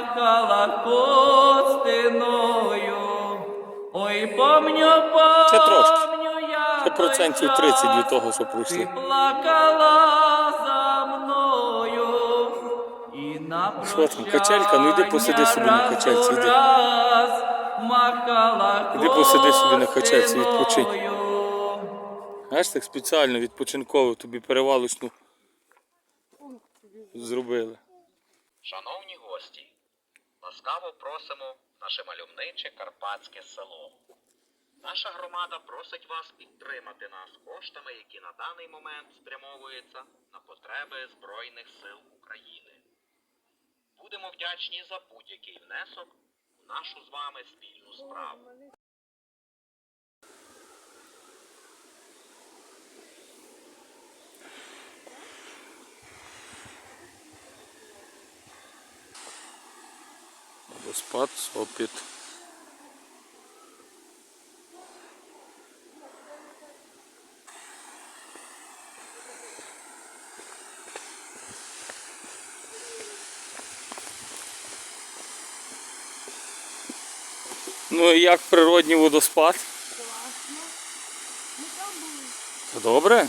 махала хостиною. Ой, помню, помню Це трошки. Це процентів 30 від того, що пройшли. Ти плакала за мною. І на Що там, качелька? Ну, йди посиди собі на качельці, йди. Іди посиди собі на качельці, відпочинь. Знаєш, так спеціально відпочинково тобі перевалочну зробили. Шановні гості, ласкаво просимо наше мальовниче карпатське село. Наша громада просить вас підтримати нас коштами, які на даний момент спрямовуються на потреби Збройних сил України. Будемо вдячні за будь-який внесок у нашу з вами спільну справу. Водоспад, сопіт. Ну і як природній водоспад? Класно. Ми там були. Добре?